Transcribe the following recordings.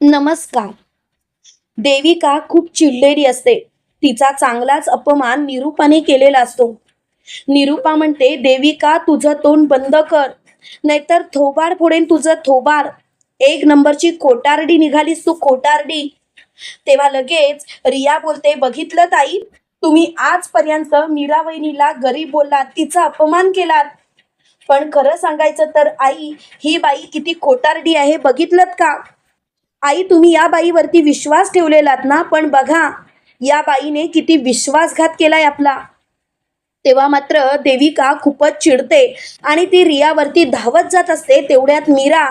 नमस्कार. देविका खूप चिडलेली असते. तिचा चांगलाच अपमान निरूपाने केलेला असतो. निरूपा म्हणते देविका तुझं तोंड बंद कर. नाहीतर थोबार फोडेन तुझं थोबार एक नंबरची कोटारडी निघालीस तू कोटारडी. तेव्हा लगेच रिया बोलते बघितलं ताई तुम्ही आजपर्यंत मीरा वहिनीला गरीब बोललात तिचा अपमान केलात. पण खरं सांगायचं तर आई ही बाई किती कोटारडी आहे बघितलं का? आई तुम्ही या बाईवरती विश्वास ठेवलेलात ना? पण बघा या बाईने किती विश्वासघात केलाय आपला. तेव्हा मात्र देविका खूपच चिडते आणि ती रियावरती धावत जात असते. तेवढ्यात मीरा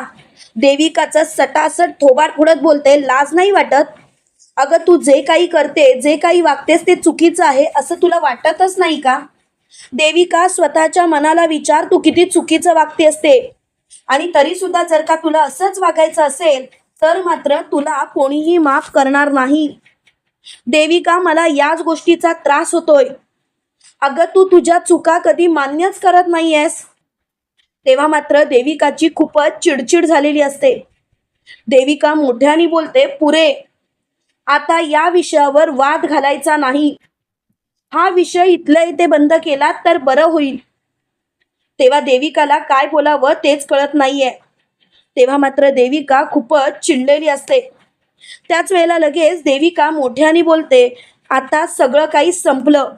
देविकाचं सटासट थोबाड फोडत बोलते लाज नाही वाटत? अगं तू जे काही करते जे काही वागतेस ते चुकीचं आहे असं तुला वाटतच नाही का? देविका स्वतःच्या मनाला विचार तू किती चुकीचं वागते असते आणि तरी सुद्धा जर का तुला असंच वागायचं असेल तर मात्र तुला कोणीही माफ करणार नाही. देविका मला याच गोष्टीचा त्रास होतोय. अगं तू तुझ्या चुका कधी मान्यच करत नाहीयेस. तेव्हा मात्र देविकाची खूपच चिडचिड झालेली असते. देविका मोठ्याने बोलते पुरे आता या विषयावर वाद घालायचा नाही. हा विषय इथल्या इथे बंद केला तर बरं होईल. तेव्हा देविकाला काय बोलावं तेच कळत नाहीये. तेव्हा मात्र देविका खूपच चिडलेली असते. त्याच वेळेला लगेच देविका मोठ्याने बोलते आता सगळं काही संपलं.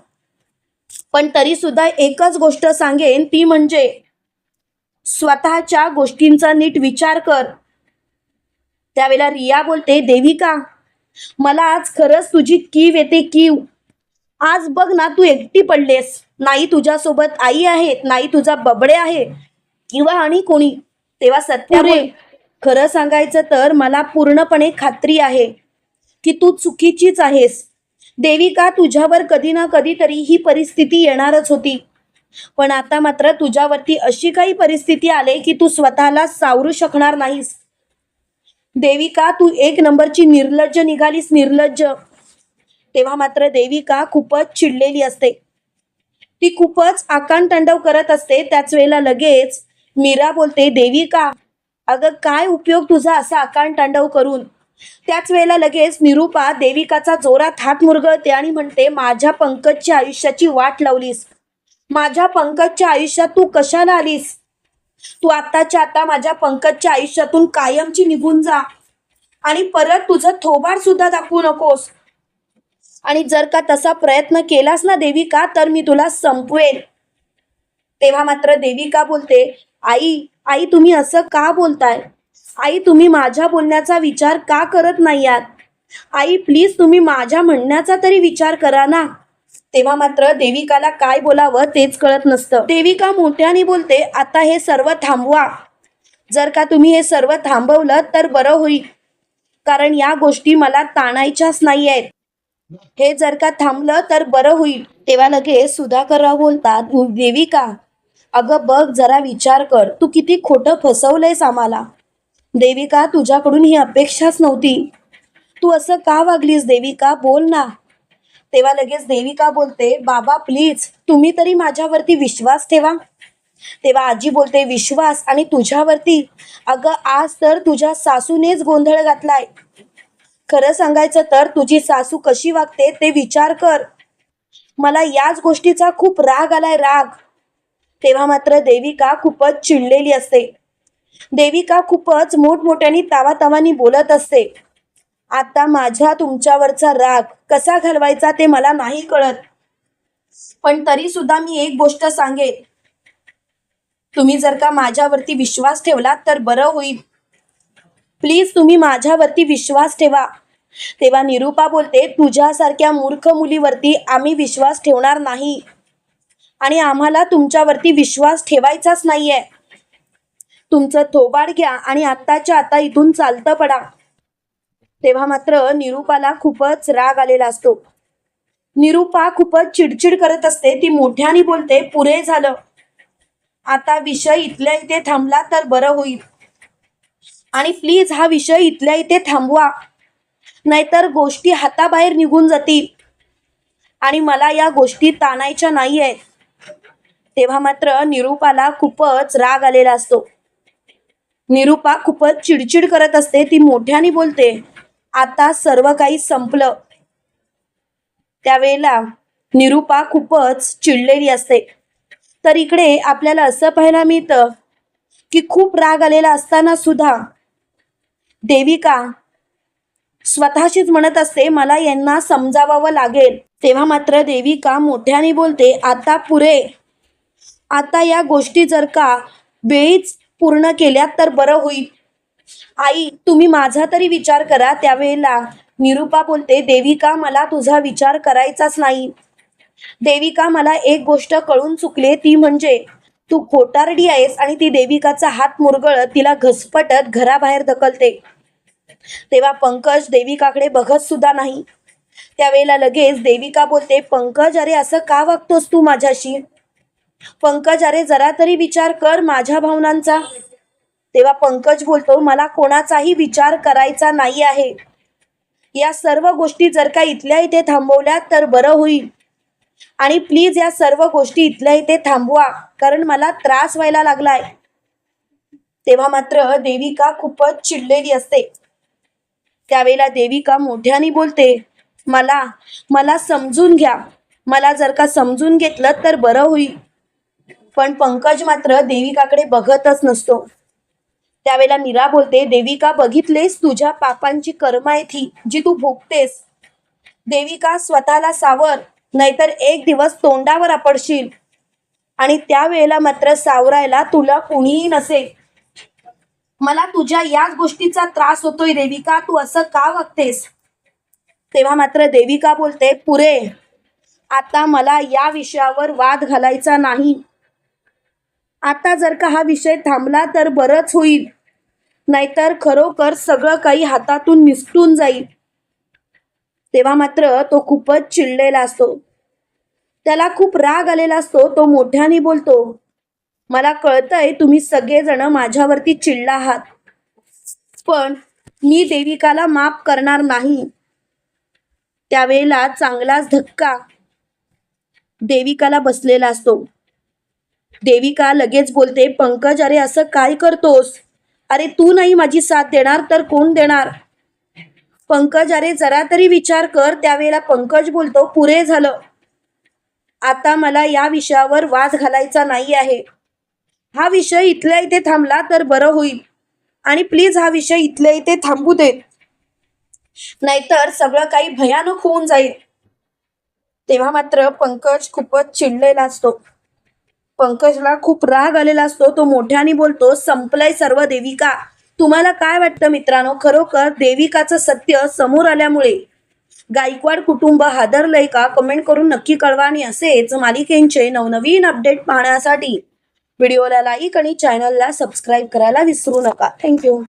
पण तरी सुद्धा एकच गोष्ट सांगेन ती म्हणजे स्वतःच्या गोष्टींचा नीट विचार कर. त्यावेळेला रिया बोलते देविका मला आज खरंच तुझी कीव येते कीव. आज बघ ना तू एकटी पडलेस. नाही तुझ्यासोबत आई आहे नाही तुझा बबडे आहे. किंवा आणि कोणी. तेव्हा सत्यामुळे खरं सांगायचं तर मला पूर्णपणे खात्री आहे की तू चुकीचीच आहेस. देविका तुझ्यावर कधी ना कधीतरी ही परिस्थिती येणारच होती. पण आता मात्र तुझ्यावरती अशी काही परिस्थिती आली की तू स्वतःला सावरू शकणार नाहीस. देविका तू एक नंबरची निर्लज्ज निघालीस निर्लज्ज? तेव्हा मात्र देविका खूपच चिडलेली असते. ती खूपच आकांतांडव करत असते त्याच वेळेला लगेच मीरा बोलते देविका अगं काय उपयोग तुझा असा आकांतांडव करून? त्याच वेळेला लगेच निरूपा देविकाचा जोरात हात मुरगळते आणि म्हणते माझ्या पंकजच्या आयुष्याची वाट लावलीस. माझ्या पंकजच्या आयुष्यात तू कशाला आलीस? तू आत्ताच्या आता माझ्या पंकजच्या आयुष्यातून कायमची निघून जा. आणि परत तुझं थोबाड सुद्धा दाखवू नकोस. आणि जर का तसा प्रयत्न केलास ना देविका तर मी तुला संपवेल तेव्हा मात्र देविका बोलते? आई आई तुम्ही असं का बोलताय? आई तुम्ही माझ्या बोलण्याचा विचार का करत नाही आहात? आई प्लीज तुम्ही माझ्या म्हणण्याचा तरी विचार करा ना. तेव्हा मात्र देविकाला काय बोलावं तेच कळत नसतं. देविका मोठ्याने बोलते आता हे सर्व थांबवा. जर का तुम्ही हे सर्व थांबवलं तर बरं होईल. कारण या गोष्टी मला ताणायच्याच नाही आहेत. हे जर का थांबलं तर बरं होईल. तेव्हा लगेच सुधाकरराव बोलतात देविका अगं बघ जरा विचार कर. तू किती खोटं फसवलंयस आम्हाला. देविका तुझ्याकडून ही अपेक्षाच नव्हती. तू असं का वागलीस देविका? बोल ना. तेव्हा लगेच देविका बोलते बाबा प्लीज तुम्ही तरी माझ्यावरती विश्वास ठेवा. तेव्हा आजी बोलते विश्वास आणि तुझ्यावरती? अगं आज तर तुझ्या सासूनेच गोंधळ घातलाय. खरं सांगायचं तर तुझी सासू कशी वागते ते विचार कर. मला याच गोष्टीचा खूप राग आलाय राग. तेव्हा मात्र देविका खूपच चिडलेली असते. देविका खूपच मोठमोठ्याने तावातावानी बोलत असते. आता माझ्या तुमच्यावरचा राग कसा घालवायचा ते मला नाही कळत. पण तरी सुद्धा मी एक गोष्ट सांगेन. तुम्ही जर का माझ्यावरती विश्वास ठेवलात तर बरं होईल. प्लीज तुम्ही माझ्यावरती विश्वास ठेवा. तेव्हा निरूपा बोलते तुझ्यासारख्या मूर्ख मुलीवरती आम्ही विश्वास ठेवणार नाही. आणि आम्हाला तुमच्यावरती विश्वास ठेवायचाच नाहीये. तुमचं थोबाड घ्या आणि आत्ताच्या आता इथून चालतं पडा. तेव्हा मात्र निरूपाला खूपच राग आलेला असतो. निरूपा खूपच चिडचिड करत असते. ती मोठ्याने बोलते पुरे झालं. आता विषय इथल्या इथे थांबला तर बरं होईल. आणि प्लीज हा विषय इथल्या इथे थांबवा. नाहीतर गोष्टी हाताबाहेर निघून जातील. आणि मला या गोष्टी ताणायच्या नाही आहेत तेव्हा मात्र निरूपाला खूपच राग आलेला असतो. निरुपा खूपच चिडचिड करत असते ती मोठ्याने बोलते आता सर्व काही संपलं. त्यावेळेला निरुपा खूपच चिडलेली असते. तर इकडे आपल्याला असं पाहायला मिळतं की खूप राग आलेला असताना सुद्धा देविका स्वतःशीच म्हणत असते मला यांना समजावावं लागेल. तेव्हा मात्र देविका मोठ्याने बोलते आता पुरे आता या गोष्टी जर का वेळीच पूर्ण केल्या तर बरं होईल. आई तुम्ही माझा तरी विचार करा. त्यावेळेला निरुपा बोलते देविका मला तुझा विचार करायचाच नाही. देविका मला एक गोष्ट कळून चुकले. ती म्हणजे तू खोटारडी आहेस आणि ती देविकाचा हात मुरगळत तिला घसपटत घराबाहेर ढकलते. तेव्हा पंकज देविकाकडे बघत सुद्धा नाही. त्यावेळेला लगेच देविका बोलते पंकज अरे असं का वागतोस तू माझ्याशी? पंकज अरे जरा तरी विचार कर माझ्या भावनांचा. तेव्हा पंकज बोलतो मला कोणाचाही विचार करायचा नाही आहे. या सर्व गोष्टी जर का इथल्या इथे थांबवल्या तर बरं होईल. आणि प्लीज या सर्व गोष्टी इथल्या इथे थांबवा कारण मला त्रास व्हायला लागलाय. तेव्हा मात्र देविका खूपच चिडलेली असते. त्यावेळेला देविका मोठ्याने बोलते मला मला समजून घ्या. मला जर का समजून घेतलं तर बरं होईल. पण पंकज मात्र देविकाकडे बघतच नसतो. त्यावेळेला मीरा बोलते देविका बघितलेस तुझ्या पापांची कर्म आहे ती जी तू भोगतेस. देविका स्वतःला सावर नाहीतर एक दिवस तोंडावर आपडशील. आणि त्यावेळेला मात्र सावरायला तुला कुणीही नसेल. मला तुझ्या याच गोष्टीचा त्रास होतोय देविका तू असं का वागतेस तेव्हा मात्र देविका बोलते पुरे आता मला या विषयावर वाद घालायचा नाही. आता जर का हा विषय थांबला तर बरंच होईल. नाहीतर खरोखर सगळं काही हातातून निसटून जाईल. तेव्हा मात्र तो खूपच चिडलेला असतो. त्याला खूप राग आलेला असतो तो मोठ्याने बोलतो मला कळतंय तुम्ही सगळेजण माझ्यावरती चिडला आहात पण मी देविकाला माफ करणार नाही. त्यावेळेला चांगलाच धक्का देविकाला बसलेला असतो. देविका लगेच बोलते पंकज अरे असं काय करतोस? अरे तू नाही माझी साथ देणार तर कोण देणार? पंकज अरे जरा तरी विचार कर. त्यावेळेला पंकज बोलतो पुरे झालं. आता मला या विषयावर वाद घालायचा नाही आहे. हा विषय इथल्या इथे थांबला तर बरं होईल. आणि प्लीज हा विषय इथल्या इथे थांबू दे. नाहीतर सगळं काही भयानक होऊन जाईल. तेव्हा मात्र पंकज खूपच चिडलेला असतो. पंकजला खूप राग आलेला असतो. तो मोठ्याने बोलतो संपलंय सर्व देविका. तुम्हाला काय वाटतं मित्रांनो? खरोखर देविकाचं सत्य समोर आल्यामुळे? गायकवाड कुटुंब हादरलंय का? कमेंट करून नक्की कळवा आणि असेच मालिकेंचे नवनवीन अपडेट पाहण्यासाठी व्हिडिओला लाईक आणि चॅनलला सबस्क्राईब करायला विसरू नका. थँक्यू.